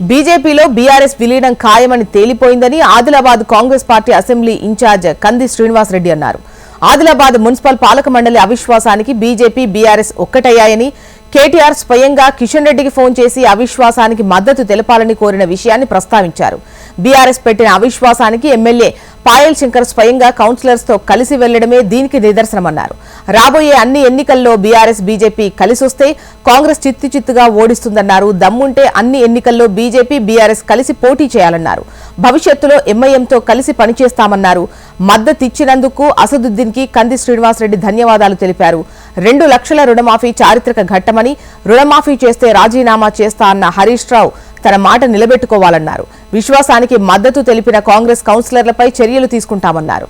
బీజేపీలో బీఆర్ఎస్ విలీనం ఖాయమని తేలిపోయిందని Adilabad Congress party assembly incharge Kandi Srinivasa Reddy అన్నారు. ఆదిలాబాద్ మున్సిపల్ పాలక మండలి అవిశ్వాసానికి బీజేపీ బీఆర్ఎస్ ఒక్కటయ్యాయని కేటీఆర్ స్వయంగా కిషన్ రెడ్డికి ఫోన్ చేసి అవిశ్వాసానికి మద్దతు తెలపాలని కోరిన విషయాన్ని ప్రస్తావించారు. బీఆర్ఎస్ పెట్టిన అవిశ్వాసానికి ఎమ్మెల్యే పాయల్ శంకర్ స్వయంగా కౌన్సిలర్స్తో కలిసి వెళ్ళడమే దీనికి నిదర్శనమన్నారు. రాబోయే అన్ని ఎన్నికల్లో బీఆర్ఎస్ బీజేపీ కలిసొస్తే కాంగ్రెస్ చిత్తు చిత్తుగా ఓడిస్తుందన్నారు. దమ్ముంటే అన్ని ఎన్నికల్లో బీజేపీ బీఆర్ఎస్ కలిసి పోటీ చేయాలన్నారు. భవిష్యత్తులో ఎంఐఎంతో కలిసి పనిచేస్తామన్నారు. మద్దతిచ్చినందుకు అసదుద్దీన్కి కంది శ్రీనివాసరెడ్డి ధన్యవాదాలు తెలిపారు. రెండు లక్షల రుణమాఫీ చారిత్రక ఘట్టమని రుణమాఫీ చేస్తే రాజీనామా చేస్తా అన్న హరీష్ రావు తన మాట నిలబెట్టుకోవాలన్నారు. విశ్వాసానికి మద్దతు తెలిపిన కాంగ్రెస్ కౌన్సిలర్లపై చర్యలు తీసుకుంటామన్నారు.